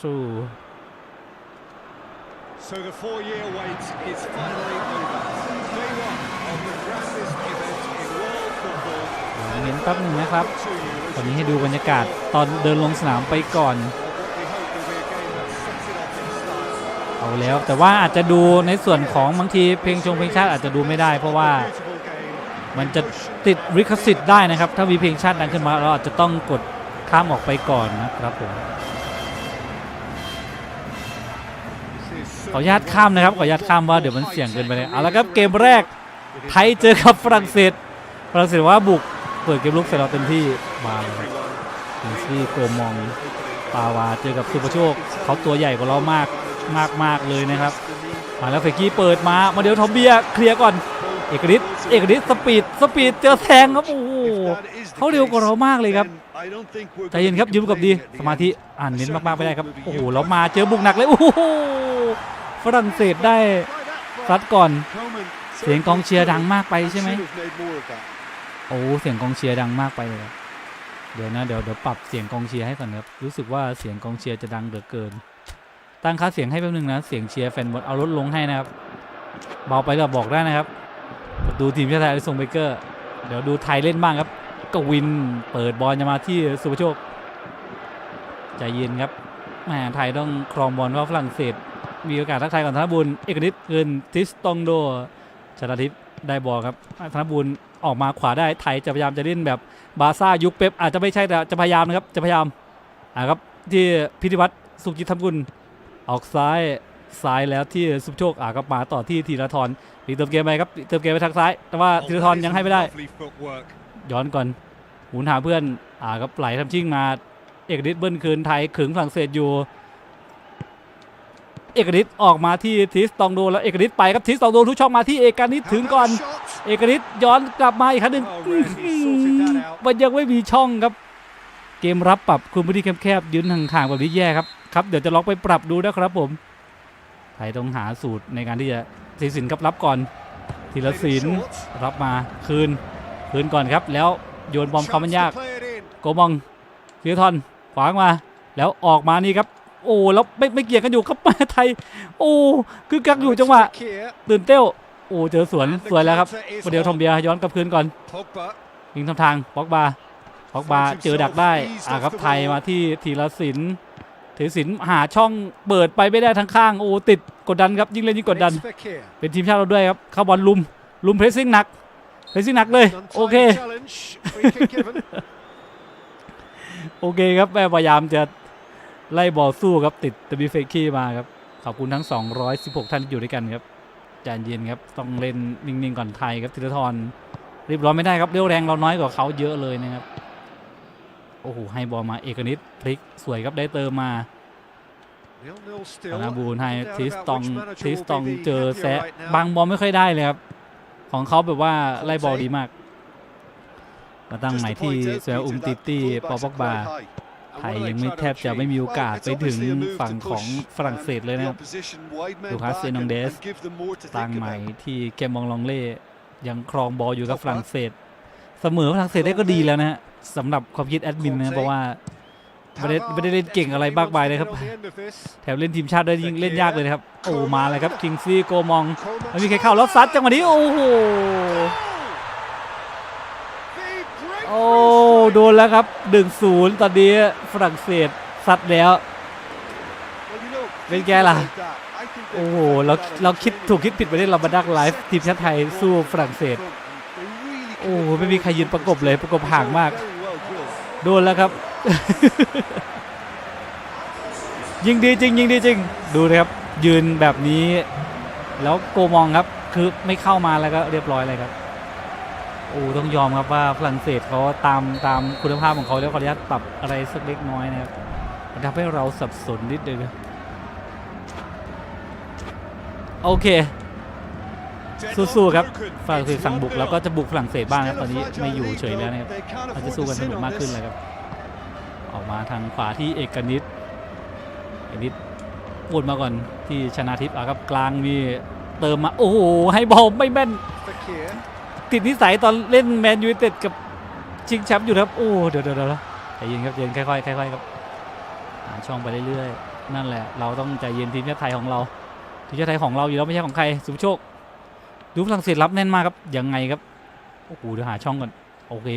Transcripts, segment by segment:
through So the four-year wait is finally over. Day one of the grandest event in world football. เน้นแป๊บหนึ่งนะครับ To you as ตอนนี้ให้ดูบรรยากาศตอนเดินลงสนามไปก่อน of what we hope will be a game that sets it off in style. เอาแล้วแต่ว่าอาจจะดูในส่วนของบางทีเพลงชงเพลงชาติอาจจะดูไม่ได้ เพราะว่า Beautiful game. มันจะติดริขสิทธิ์ได้นะครับ ถ้ามีเพลงชาติดังขึ้นมาเราอาจจะต้องกดข้ามออกไปก่อนนะครับผม ขออนุญาตข้ามนะครับขออนุญาตข้ามว่าเดี๋ยวมันเสี่ยงเกินไปเลยเอาละครับเกมแรกไทยเจอกับฝรั่งเศสฝรั่งเศสว่าบุกเปิดเกมลุกเสร็จเราเต็มที่มาเลยที่โกมองปาวาเจอกับสุภโชคเขาตัวใหญ่กว่าเรามากมากมากเลยนะครับมาแล้วเฟกกี้เปิดมามาเดี๋ยวทอมเบียเคลียร์ก่อน เอกฤทธิ์เอกฤทธิ์สปีดสปีดเจอแทงครับโอ้โหเขาเร็วกว่าเรามากเลยครับใจเย็นครับยืมกับดีสมาธิอ่านเน้นมากๆไม่ได้ครับโอ้โหเรามาเจอบุกหนักเลยโอ้โหฝรั่งเศสได้ซัดก่อน เสียงกองเชียร์ดังมากไปใช่ไหมโอ้เสียงกองเชียร์ดังมากไปเลยเดี๋ยวนะเดี๋ยวเดี๋ยวปรับเสียงกองเชียร์ให้ก่อนครับรู้สึกว่าเสียงกองเชียร์จะดังเหลือเกิน ตั้งค่าเสียงให้แป๊บนึงนะเสียงเชียร์แฟนบอลเอาลดลงให้นะครับเบาไปก็บอกได้นะครับ ดูทีมชาติไทยอลิซงเบเกอร์ เดี๋ยวดูไทยเล่นบ้างครับ กวินเปิดบอลจะมาที่สุภโชคใจเย็นครับแหมไทยต้องครองบอลเพราะฝรั่งเศส มีโอกาสทักทายก่อนธนบุญเอกนิตเกินทิสตองโดชนาทิพย์ได้บอลครับธนบุญออกมาขวาได้ไทยจะพยายามจะเล่นแบบบาซ่ายุคเป๊ปอาจจะไม่ใช่แต่จะพยายามนะครับจะพยายามอ่าครับที่พิธิวัตรสุจิตธรรมกุลออกซ้าย ซ้ายแล้วที่สุภโชคอ่าครับมาต่อที่ธีรทรตีเติมเกมไปครับเติมเกมไปทางซ้าย แต่ว่าธีรทรยังให้ไม่ได้ Lovely footwork. ย้อนก่อนหมุนหาเพื่อนอ่าครับไหลทำชิ่งมาเอกฤทธิ์เบิ้ลคืนไทยขึงฝรั่งเศสอยู่ เอกฤทธิ์ออกมาที่ทิสตองโดแล้วเอกฤทธิ์ไปครับทิสตองโดทุกช่องมาที่เอกนิตถึงก่อน Shot. เอกฤทธิ์ย้อนกลับมาอีกครั้งหนึ่ง Oh, Randy sorted that out. มันยังไม่มีช่องครับ เกมรับปรับคุณพื้นที่แคบๆยืนห่างๆแบบนี้แย่ครับครับเดี๋ยวจะลองไปปรับดูนะครับผม ไทยต้องหาสูตรในการที่จะศรีสินครับรับก่อนธีรศิลป์ Short. รับมาคืนคืนก่อนครับ แล้วโยนบอมเขามัน Chance ยาก to play it in. โกมองธีรทรขวางมา แล้วออกมานี่ครับ โอ้แล้วไม่ไม่เกี่ยงกันอยู่ครับไทย โอ้คือกักอยู่จังหวะ It's Fekir. ตื่นเต้วโอ้เจอสวน And the สวยแล้วครับ counter is ประเดี๋ยวทอมเบียร์ย้อนกลับคืนก่อน Pogba. ยิงทำทางบ็อกบาบ็อกบาเจอดักได้อ่าครับไทยมาที่ธีรศิลป์ ธีรศิลหาช่องเปิดไปไม่ได้ทั้งข้างโอ้ติดกดดันครับยิ่งเล่นยิ่งกดดัน เป็นทีมชาติเราด้วยครับเข้าบอลลุมลุมเพรสซิ่งหนักเพรสซิ่งหนักเลยโอเคโอเคครับแม่พยายามจะไล่บอลสู้ครับติดตบีเฟคี้มาครับขอบคุณทั้ง 216 ท่านที่อยู่ด้วยกันครับใจเย็นครับต้องเล่นนิ่งๆก่อนไทยครับธีรทรรีบร้อนไม่ได้ครับเรี่ยวแรงเราน้อยกว่าเขาเยอะเลยนะครับ อ้โหให้บอลมาเอกนิตพลิกสวยครับได้เติมมา Nil-nil ธ still. นาบูลให้ No doubt ทิส about ตอง which manager ทิส will ตอง be the เจอ happier แซะ right now. บางบอลไม่ค่อยได้เลยครับของเขาแบบว่าไล่บอลดีมากมาตั้ง Just ใหม่ to ที่ point out, เซลอุม Peter, ติ that ตี้ fullbacks ปอ are บ็อกบา quite high. And ไท what ย are they ยังไม่ trying to แทบจะไม่มีโอกาส achieve? ไปถึง Well, it's obviously a move ฝั่ง to ของ push, ฝรั่งเศสเลย um, นะครับ the opposition wide men ลูคัส back เซนอง and- เดส and give them more to ตั้ง think ใหม่ about. ที่แกมมองลองเล่ยังครองบอลอยู่กับฝรั่งเศส เสมอฝรั่งเศสได้ก็ดีแล้วนะฮะ สำหรับความคิดแอดมินนะเพราะว่าไม่ได้ไม่ได้เล่นเก่งอะไรมากมายเลยครับ แถมเล่นทีมชาติได้ยิ่งเล่นยากเลยนะครับ โอ้มาเลยครับคิงซี่โกมองไม่มีใครเข้าแล้วซัดจังหวะนี้โอ้โหโอ้โดนแล้วครับ1-0ตอนนี้ฝรั่งเศสซัดแล้ว เป็นไงล่ะ โอ้โหเราเราคิดถูกคิดผิดไปได้เรามาดักไลฟ์ทีมชาติไทยสู้ฝรั่งเศส โอ้โหไม่มีใครยืนประกบเลยประกบห่างมาก โดนแล้วครับ ยิงดีจริง ยิงดีจริง ดูนะครับยืนแบบนี้ แล้วโกมองครับคือไม่เข้ามาแล้วก็เรียบร้อยเลยครับโอ้ต้องยอมครับว่าฝรั่งเศสเขาตามตามคุณภาพของเขาแล้วขออนุญาตปรับอะไรสักเล็กน้อยนะครับทำให้เราสับสนนิดนึงโอเค สู้ๆครับฝรั่งเศสสั่งบุกแล้วก็จะบุกฝรั่งเศสบ้างครับตอนนี้ไม่อยู่เฉยแล้วนะครับเราจะสู้กันสนุกมากขึ้นเลยครับออกมาทางขวาที่เอกนิตเอกนิตวนมาก่อนที่ชนะทิพย์อะครับกลางมีเติมมาโอ้โหให้บอลไม่แม่นติดนิสัยตอนเล่นแมนยูเต็ดกับชิงแชมป์อยู่ครับโอ้เดี๋ยวเดี๋ยวเดี๋ยวใจเย็นครับเย็นค่อยๆค่อยๆครับหาช่องไปเรื่อยๆนั่นแหละ เราต้องใจเย็นทีมชาติไทยของเราทีมชาติไทยของเราอยู่แล้วไม่ใช่ของใครสุภโชค ดูฝรั่งเศสรับแน่นมากครับยังไงครับโอ้โหเดี๋ยวหาช่องก่อนโอเค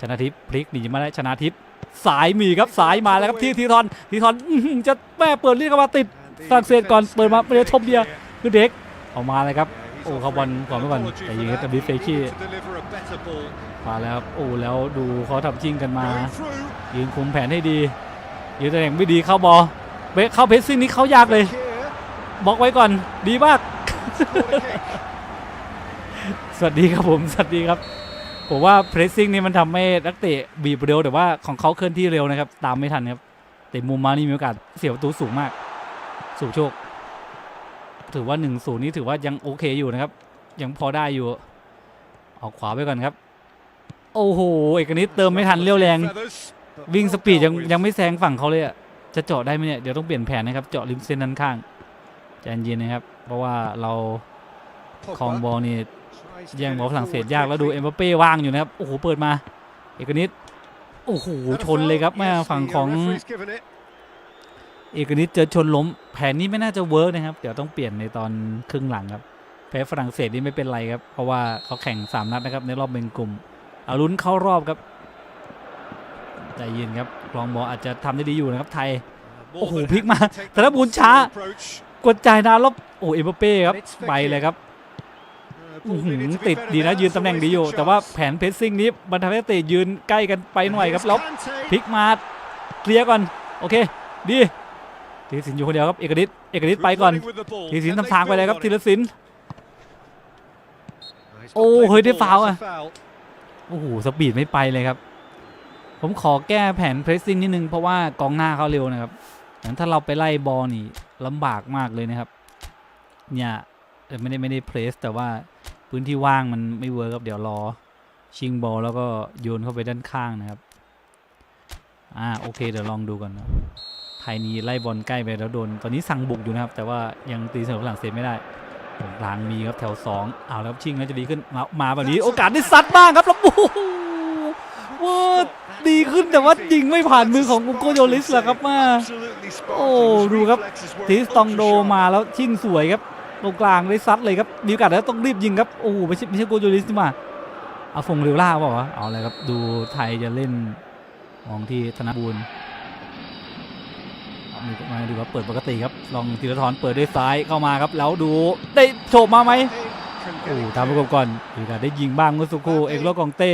ชนะทิพย์พลิกหนีมาได้ชนะทิพย์สายมีครับสายมาแล้วครับที่ทีทอนทีทอนจะแม่เปิดเรียกมาติดฝรั่งเศสก่อนเปิดมาเดี๋ยวชมเบียคือเด็กออกมาเลยครับโอ้เขาบอลก่อนไว้ก่อนแต่ยิงครับแต่บิฟเฟคี้มาแล้วครับโอ้แล้วดูเขาทำชิงกันมายืนคุมแผนให้ดียืนตำแหน่งไม่ดีเข้าบอลเบะเข้าเพสซิ่งนี้เขายากเลยบล็อกไว้ก่อนดีมาก สวัสดีครับผม สวัสดีครับ ผมว่าเพรสซิ่งนี่มันทำให้นักเตะบีบเร็วแต่ว่าของเขาเคลื่อนที่เร็วนะครับ ตามไม่ทันครับ แต่มุมมานี่มีโอกาสเสียประตูสูงมาก สู่โชค ถือว่า1นศูนย์นี้ถือว่ายังโอเคอยู่นะครับ ยังพอได้อยู่ ออกขวาไปก่อนครับ โอ้โห เอกนิดเติมไม่ทันเร็วแรง วิ่งสปีดยังยังไม่แซงฝั่งเขาเลยอะจะเจาะได้ไหมเนี่ย เดี๋ยวต้องเปลี่ยนแผนนะครับ เจาะริมเส้นด้านข้างใจเย็นนะครับ เพราะว่าเรา คลองบอลนี่แย่งบอลฝรั่งเศสยากแล้วดูเอ็มบัปเป้ว่างอยู่นะครับ โอ้โห เปิดมา เอกนิดโอ้โห ชนเลยครับแม่ฝั่งของเอกนิดเจอชนล้ม แผนนี้ไม่น่าจะเวิร์กนะครับ เดี๋ยวต้องเปลี่ยนในตอนครึ่งหลังครับ แพ้ฝรั่งเศสนี่ไม่เป็นไรครับ เพราะว่าเขาแข่ง 3 นัดนะครับในรอบเป็นกลุ่ม เอาลุ้นเข้ารอบครับใจเย็นครับคลองบอลอาจจะทำได้ดีอยู่นะครับไทย โอ้โหพลิกมาธนบุญช้ากดจ่ายนานแล้วโอ้เอ็มบัปเป้ครับไปเลยครับอื้อหือ ติดดีนะยืนตำแหน่งดีอยู่ แต่ว่าแผนเพสซิ่งนี้บรรทำให้นักเตะยืนใกล้กันไปหน่อยครับแล้วพลิกมาเคลียร์ก่อน โอเค ดีธีรศิลป์อยู่คนเดียวครับเอกนิดเอกนิดไปก่อนธีรศิลป์ทำทางไปเลยครับธีรศิลป์โอ้เฮ้ยได้ฟาวล์อะโอ้โหสปีดไม่ไปเลยครับ ผมขอแก้แผนเพรสซิ่งนิดนึงเพราะว่ากองหน้าเขาเร็วนะครับอย่างถ้าเราไปไล่บอลนี่ลำบากมากเลยนะครับ เนี่ยเอ่อไม่ได้ไม่ได้เพรสแต่ว่า พื้นที่ว่างมันไม่เวิร์กครับเดี๋ยวรอชิงบอลแล้วก็โยนเข้าไปด้านข้างนะครับ อ่าโอเคเดี๋ยวลองดูก่อนนะไทยนี้ไล่บอลใกล้ไปแล้วโดน ตอนนี้สั่งบุกอยู่นะครับ แต่ว่ายังตีเสมอฝรั่งเศสไม่ได้ตรงกลางมีครับแถวสองเอาแล้วครับชิงแล้วจะดีขึ้นมามาแบบนี้โอกาสได้ซัดบ้างครับแล้วโอ้โหว่าดีขึ้นแต่ว่ายิงไม่ผ่านมือของอุโกโยลิสแหละครับมาโอ้ดูครับทิสตองโดมาแล้วชิงสวยครับ ตรงกลางได้ซัดเลยครับมีโอกาสแล้วต้องรีบยิงครับโอ้ไม่ใช่ไม่ใช่โกโยลิสนี่มาเอาฟงเรวล่าเปล่าวะเอาเลยครับดูไทยจะเล่นมองที่ธนบูรณ์มีมาดูครับเปิดปกติครับ ลองธีรทรเปิดด้วยซ้ายเข้ามาครับ แล้วดูได้โฉบมาไหมโอ้ตามประกบก่อนมีกาสได้ยิงบ้างเมื่อสักครู่เอกโลกองเต้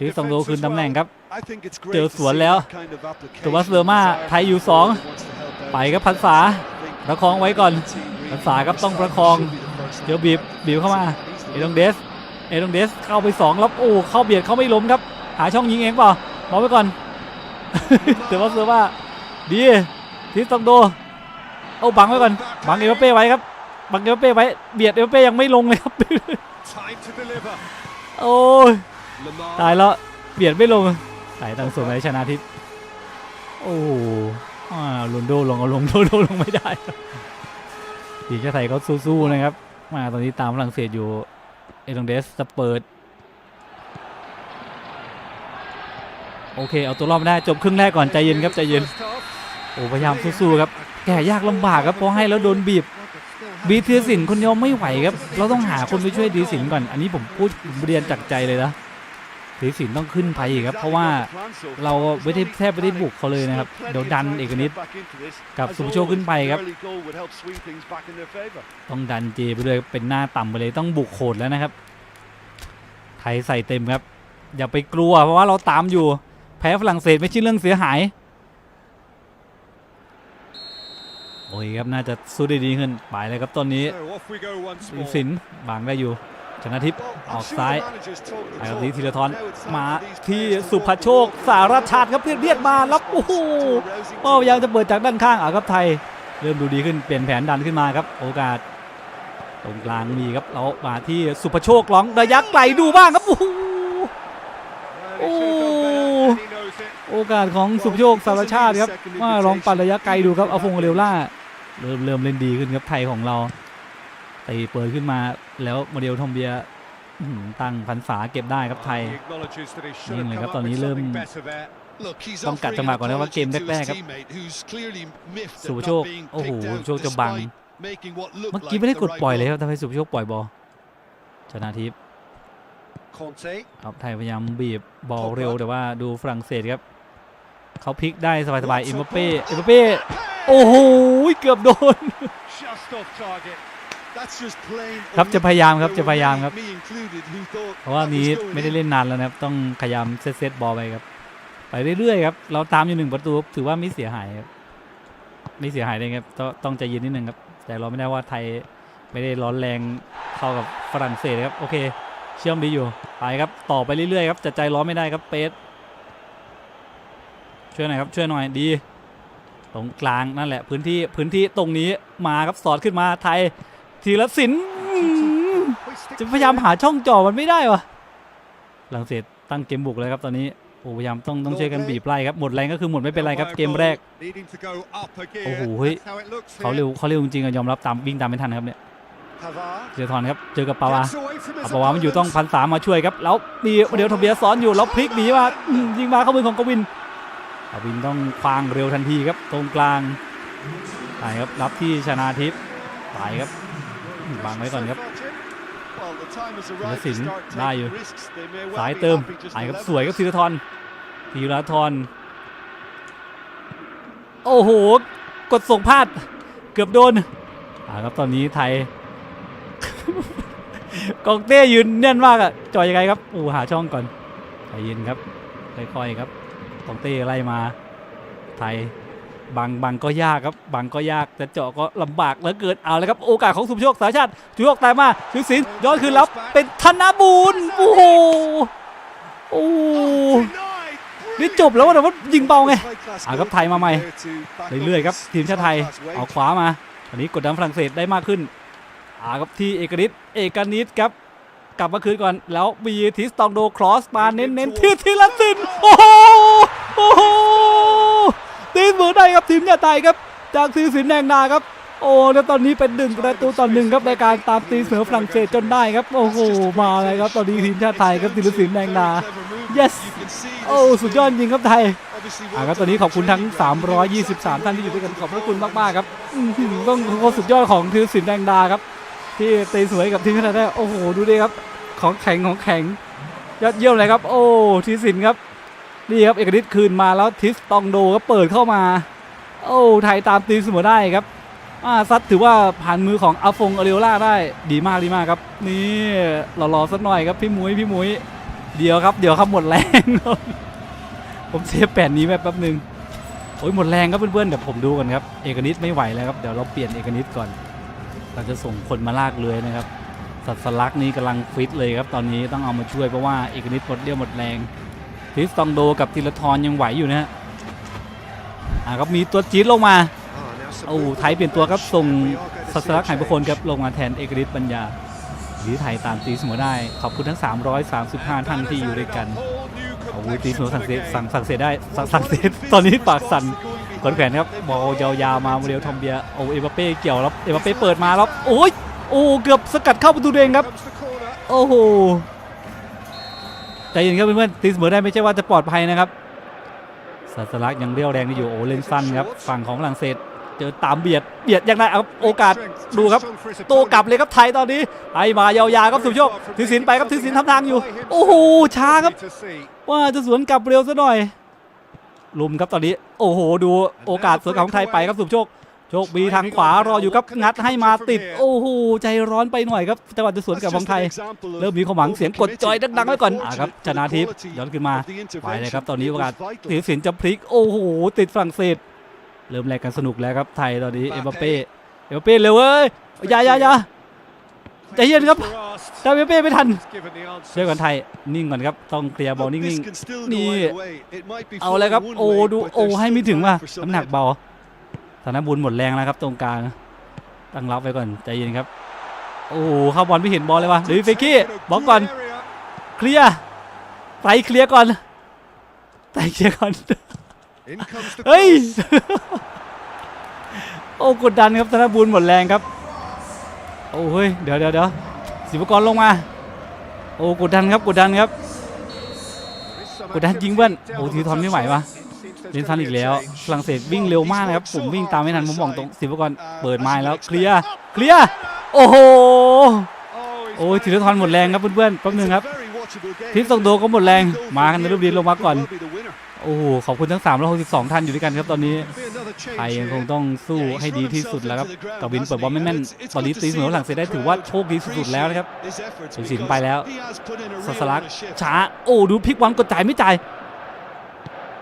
ทีสองโลคืนตำแหน่งครับ เจอสวนแล้วตัววัสเซอร์มาไทยอยู่สองไปครับพันษาประคองไว้ก่อน พันษาครับต้องประคองเดี๋ยวบีบบีบเข้ามาเอดองเดสเอดองเดสเข้าไปสองแล้วโอ้เข้าเบียดเขาไม่ล้มครับหาช่องยิงเองเปล่ามองไว้ก่อนแต่ว่าเซอว่าดีทิสตองโดเอาบังไว้ก่อนบังเอเวเป้ไว้ครับบังเอเวเป้ไว้เบียดเอเวเป้ยังไม่ลงเลยครับโอ้ยตายแล้วเบียดไม่ลงสายตังส่วนไปชนะทิพย์โอ้โหอ่าโรนโดลงเอาลงโรนลโดลงไม่ได้ ทีมชาติไทยเขาสู้ๆนะครับ มาตอนนี้ตามฝรั่งเศสอยู่ เอตองเดสจะเปิด โอเค เอาตัวรอดได้จบครึ่งแรกก่อนใจเย็นครับใจเย็น โอ้พยายามสู้ๆครับ แก่ยากลำบากครับเพราะให้แล้วโดนบีบ บีทีสินคนเดียวไม่ไหวครับ เราต้องหาคนไปช่วยดีสินก่อน อันนี้ผมพูดเรียนจากใจเลยนะ ดีสินต้องขึ้นไปอีกครับ เพราะว่าเราไม่ได้แทบไม่ได้บุกเขาเลยนะครับ เดี๋ยวดันเอกนิดกับสุโชคขึ้นไปครับ ต้องดันเจไปเลยเป็นหน้าต่ำไปเลยต้องบุกโขดแล้วนะครับ ไทยใส่เต็มครับ อย่าไปกลัว เพราะว่าเราตามอยู่ แพ้ฝรั่งเศสไม่ใช่เรื่องเสียหาย โอ้ยครับน่าจะสู้ได้ดีขึ้นไปเลยครับตอนนี้สิสินบางได้อยู่ ชนะทิพย์ออกซ้ายไปกับนี้ธีรทรมาที่สุภโชค สารชาติครับเรียกเรียกมาแล้วโอ้โหก็พยายามจะเปิดจากด้านข้างอะครับไทย เริ่มดูดีขึ้นเปลี่ยนแผนดันขึ้นมาครับ โอกาส ตรงกลางมีครับเรามาที่สุภโชคร้องระยะไกลดูบ้างครับโอ้โหโอ้โอกาสของสุภโชคสารชาติครับว่าลองปั่นระยะไกลดูครับเอาฟงเรวล่าเริ่มเริ่มเล่นดีขึ้นครับไทยของเรา ตีเปิดขึ้นมาแล้วโมเดลทอมเบียอื้อหือตั้งพันษาเก็บได้ครับไทยนี่เลยครับตอนนี้เริ่ม Look, he's ต้องกัด offering จังหวะ an ก่อนนะว่าเกม apology to แร his กๆครับ teammate who's clearly miffed สุ at ภโชค not being โอ้โห picked สุภโชค out จะบัง despite making what looked เมื่อกี้ like ไม่ได้ the กด right ปล่อยเลยค move. รับทำให้สุภโชคปล่อยบอลชนะทิพย์ Conte ครับไทยพยายามบีบบอลเร็วแต่ว่าดูฝรั่งเศสครับเขาพลิกได้สบายๆเอ็มบัปเป้เอ็มบัปเป้โอ้โหเกือบโดน just off target. That's just plain ครับจะพยายามครับ There จะ were พยายาม many, ครับ me included, who thought เพราะว่า that was นี้ going ไม่ได้ in. เล่นนานแล้วนะครับ ต้องพยายามเซตเซตบอลไปครับ ไปเรื่อยๆครับ เราตามอยู่หนึ่งประตูถือว่าไม่เสียหายครับไม่เสียหายเลยครับต้องต้องใจเย็นนิดนึงครับ แต่เราไม่ได้ว่าไทยไม่ได้ร้อนแรงเท่ากับฝรั่งเศสครับ โอเค เชื่อมดีอยู่ ไปครับ ต่อไปเรื่อยๆครับจะใจร้อนไม่ได้ครับเปสช่วยหน่อยครับช่วยหน่อยดี ตรงกลางนั่นแหละพื้นที่พื้นที่ตรงนี้มาครับสอดขึ้นมาไทย ทีละสินอื้อหือจะพยายามหาช่องจ่อมันไม่ได้วะหลังเสร็จตั้งเกมบุกเลยครับตอนนี้โอ้พยายามต้องต้องช่วยกันบีบไล่ครับหมดแรงก็คือหมดไม่เป็นไรครับเกมแรก Needing to go up a gear. โอ้โหเฮ้ย That's how it looks เขา here. เร็วเขาเร็วจริงๆอะยอมรับตามวิ่งตามไม่ทันครับเนี่ย Pavard เจอทอนครับเจอกับปาวา gets away from his เอาปาวามันอยู่ต้อง opponents. พันสามมาช่วยครับแล้วมีเดี๋ยวทเบียซ้อนอยู่แล้วพลิกหนีมาอืมยิงมาเข้ามือของกวินกวินต้องคว้างเร็วทันทีครับตรงกลางไปครับรับที่ชนาทิพย์ไปครับ บังไว้ก่อนครับ Well, the time has ธีร arrived ศิ to ลป์ start ได้อยู่ taking risks. They may well สาย be เติม happy just ไปครับ to สวยครับ level ธีรทรธีรทรโอ้โห กดส่งพลาด เกือบโดนอ่าครับตอนนี้ไทยกองเต้ยืนแน่นมากอะจอยยังไงครับอูหาช่องก่อนใจเย็นครับค่อยๆครับกองเต้ไล่มา ไทย บังบังก็ยากครับบังก็ยากแต่เจาะก็ลำบากเหลือเกินเอาเลยครับโอกาสของสุภโชคสายชาติสุภโชคตายมาชุดสินย้อนคืนแล้วเป็นธนบูรณ์โอ้โหโอ้โหนี่จบแล้วแต่ว่ายิงเบาไงอ่าครับไทยมาใหม่เรื่อยๆครับทีมชาติไทยเอาขวามาอันนี้กดดันฝรั่งเศสได้มากขึ้นอ่าครับที่เอกนิตเอกนิตครับกลับมาคืนก่อนแล้วมีทิสตองโดครอสมาเน้นๆที่ทีละสินโอ้โหโอ้โห ตีเสมอได้ครับทีมชาติไทยครับ จากทีสินแดงนาครับ โอ้แล้วตอนนี้เป็นหนึ่งประตูต่อหนึ่งครับในการตามตีเสมอฝรั่งเศสจนได้ครับ โอ้โหมาเลยครับ ตอนนี้ทีมชาติไทยครับทีละสินแดงนา yes โอ้สุดยอดจริงครับไทยอ่าครับตอนนี้ขอบคุณทั้ง 323 ท่านที่อยู่ด้วยกันขอบพระคุณมากๆครับอือต้องขอสุดยอดของทีมสินแดงดาครับ ที่ตีสวยกับทีมชาติได้โอ้โหดูดิครับ ของแข็งของแข็งยอดเยี่ยมเลยครับ โอ้ทีสินครับ นี่ครับเอกนิตคืนมาแล้วทิสตองโดก็เปิดเข้ามา โอ้ไทยตามตีเสมอได้ครับอาซัดถือว่าผ่านมือของอาฟงอเรโอล่าได้ดีมากดีมากครับ นี่รอๆสักหน่อยครับพี่มุ้ยพี่มุ้ยเดี๋ยวครับ เดี๋ยวครับหมดแรงผมเซฟแปดนี้ไว้แป๊บหนึ่งโอ้ยหมดแรงครับเพื่อนๆเดี๋ยวผมดูกันครับเอกนิตไม่ไหวแล้วครับเดี๋ยวเราเปลี่ยนเอกนิตก่อน เราจะส่งคนมาลากเรือนะครับสัตว์สลักนี้กำลังฟิตเลยครับตอนนี้ต้องเอามาช่วยเพราะว่าเอกนิตหมดเรี่ยวหมดแรง ทิสตองโดกับธีรทรยังไหวอยู่นะฮะอ่าครับมีตัวจี๊ดลงมาโอ้ไทยเปลี่ยนตัวครับส่งสัตว์สลักไหประคนครับลงมาแทนเอกนิตปัญญาหรือไทยตามตีเสมอได้ ขอบคุณทั้ง 335 ท่านที่อยู่ด้วยกันโอ้โหตีเสมอสั่งเสั่งสั่งเซได้สั่งสั่งเซตอนนี้ปากสั่นขนแขนครับบอลยาวๆมาโมเดลทอมเบียโอเอมบัปเป้เกี่ยวแล้วเอมบัปเป้เปิดมาแล้วโอ้ยโอ้เกือบสกัดเข้าประตูเองครับ โอ้โห ใจเย็นครับเพื่อนๆตีเสมอได้ไม่ใช่ว่าจะปลอดภัยนะครับสัสลักยังเรียวแรงอยู่โอ้เลนสั้นครับฝั่งของฝรั่งเศสเจอตามเบียดเบียดยังไงเอาโอกาสดูครับโตกลับเลยครับไทยตอนนี้ไอมายาวๆครับสุโชคถือสินไปครับถือสินทำทางอยู่ โอ้โหช้าครับ ว่าจะสวนกลับเร็วซะหน่อยลุมครับตอนนี้ โอ้โห ดูโอกาสสวนของไทยไปครับสุโชค โชคบีทางขวารออยู่ครับงัดให้มาติด โอ้โหใจร้อนไปหน่อยครับจังหวะจะสวนกับของไทย เริ่มมีความหวังเสียงกดจอยดังๆไว้ก่อนอะครับชนะทิพย์ย้อนขึ้นมาไปเลยครับตอนนี้โอกาสถือสินจะพลิกโอ้โหติดฝรั่งเศส เริ่มแรกกันสนุกแล้วครับไทยตอนนี้เอ็มบัปเป้เอ็มบัปเป้เร็วเว้ยอย่าอย่าอย่าใจเย็นครับแต่เอ็มบัปเป้ไม่ทันช่วยกันไทยนิ่งก่อนครับต้องเคลียร์บอลนิ่งๆนี่เอาเลยครับโอ้ดูโอ้ให้ไม่ถึงว่ะน้ำหนักเบา ธนบุญหมดแรงแล้วครับตรงกลางตั้งรับไว้ก่อนใจเย็นครับ โอ้โหเข้าบอลไม่เห็นบอลเลยว่ะเดี๋ยวเฟกกี้บล็อกก่อนเคลียร์ไตเคลียร์ก่อนไตเคลียร์ก่อนเฮ้ยโอ้กดดันครับธนบุญหมดแรงครับ โอ้เฮ้ยเดี๋ยวเดี๋ยวเดี๋ยวศิวกรลงมา โอ้กดดันครับกดดันครับกดดันยิงเพื่อนโอ้ทีทอนไม่ไหววะ เล่นทันอีกแล้วฝรั่งเศสวิ่งเร็วมากนะครับผมวิ่งตามไม่ทันผมบอกตรงสิบก่อนเปิดไม้แล้วเคลียร์เคลียร์โอ้โหโอ้ยธีรทรหมดแรงครับเพื่อนๆแป๊บนึงครับทิศส่งโดก็หมดแรงมากันในรูปดีลงมาก่อนโอ้โหขอบคุณทั้ง362ท่านอยู่ด้วยกันครับตอนนี้ไทยยังคงต้องสู้ให้ดีที่สุดแล้วครับกวินเปิดบอลไม่แม่นตอนนี้ตีเสมอฝรั่งเศสได้ถือว่าโชคดีสุดๆแล้วนะครับสุสินไปแล้วสัสลักช้าโอ้ดูพลิกวันกดจ่ายไม่จ่าย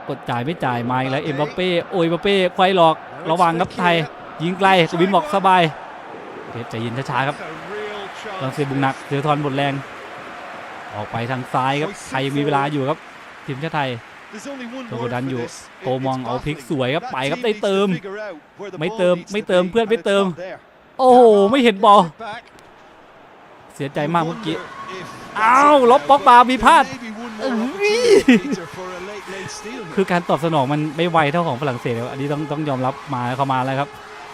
กดจ่ายไม่จ่ายมาอีกแล้วเอ็มบัปเป้โอ้ยบัปเป้ควายหลอกระวังครับไทย ยิงไกลกวินบอกสบายโอเคใจเย็นช้าๆครับฝรั่งเศสบุกหนักเสือทอนหมดแรง ออกไปทางซ้ายครับไทยยังมีเวลาอยู่ครับทีมชาติไทยโกดันอยู่โกมองเอาพลิกสวยครับไปครับได้เติม ไม่เติมไม่เติมเพื่อนไม่เติม โอ้โหไม่เห็นบอลเสียใจมากเมื่อกี้อ้าวลบบ็อกบาร์มีพลาดเอ้ย คือการตอบสนองมันไม่ไวเท่าของฝรั่งเศสอันนี้ต้องต้องยอมรับมาเข้ามาแล้วครับ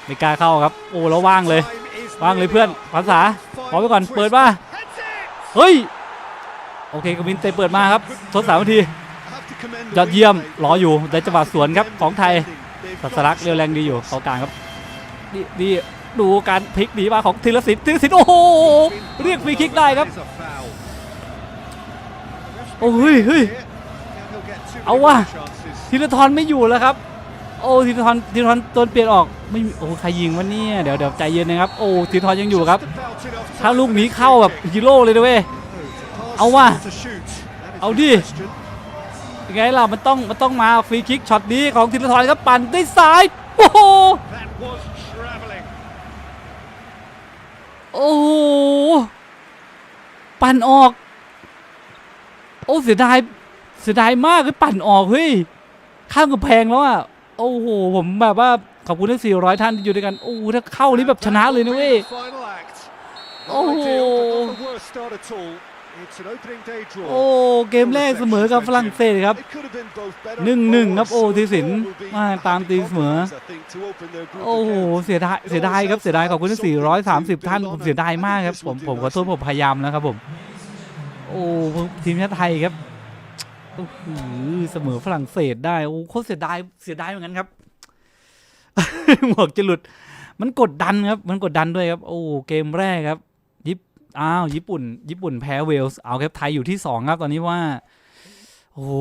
ไม่กล้าเข้าครับ โอ้แล้วว่างเลย ว่างเลยเพื่อนภาษาขอไปก่อนเปิดมาเฮ้ยโอเคกวินเตะเปิดมาครับทดสามนาทียอดเยี่ยมรออยู่ได้จังหวะสวนครับของไทยสัสลักเรียวแรงดีอยู่เขากลางครับนี่ดูการพลิกหนีมาของธีรศิลป์ธีรศิลป์โอ้โหเรียกฟรีคิกได้ครับโอ้ยเฮ้ย เอาว่ะธีรทรไม่อยู่แล้วครับ โอ้ธีรทรธีรทรตัวเปลี่ยนออกไม่มีโอ้ใครยิงวะเนี่ยเดี๋ยวเดี๋ยวใจเย็นนะครับโอ้ธีรทรยังอยู่ครับ ถ้าลูกนี้เข้าแบบฮีโร่เลยนะเว้ยเอาว่ะเอาดิยังไงล่ะมันต้องมันต้องมาฟรีคิกช็อตนี้ของธีรทรครับปั่นด้วยซ้ายโอ้โหโอ้โหปั่นออก โอ้เสียดาย เสียดายมากเลยปั่นออกเฮ้ยข้ามกำแพงแล้วอะโอ้โหผมแบบว่าขอบคุณทั้ง400 ท่านที่อยู่ด้วยกันโอ้ถ้าเข้านี่แบบชนะเลยนะเว้ยโอ้โหโอ้เกมแรกเสมอกับฝรั่งเศสครับหนึ่งหนึ่งครับโอ้ทีสินมาตามตีเสมออโอ้โหเสียดายเสียดายครับเสียดายขอบคุณทั้ง430 ท่านผมเสียดายมากครับผมผมขอโทษผมพยายามนะครับผมโอ้ทีมชาติไทยครับ โอ้โหเสมอฝรั่งเศสได้ โอ้โคตรเสียดาย เสียดายเหมือนกันครับ หมวกจะหลุด มันกดดันครับ มันกดดันด้วยครับ โอ้เกมแรกครับ ยิป อ้าว ญี่ปุ่น ญี่ปุ่นแพ้เวลส์ เอาครับ ไทยอยู่ที่สองครับ ตอนนี้ว่า โอ้โห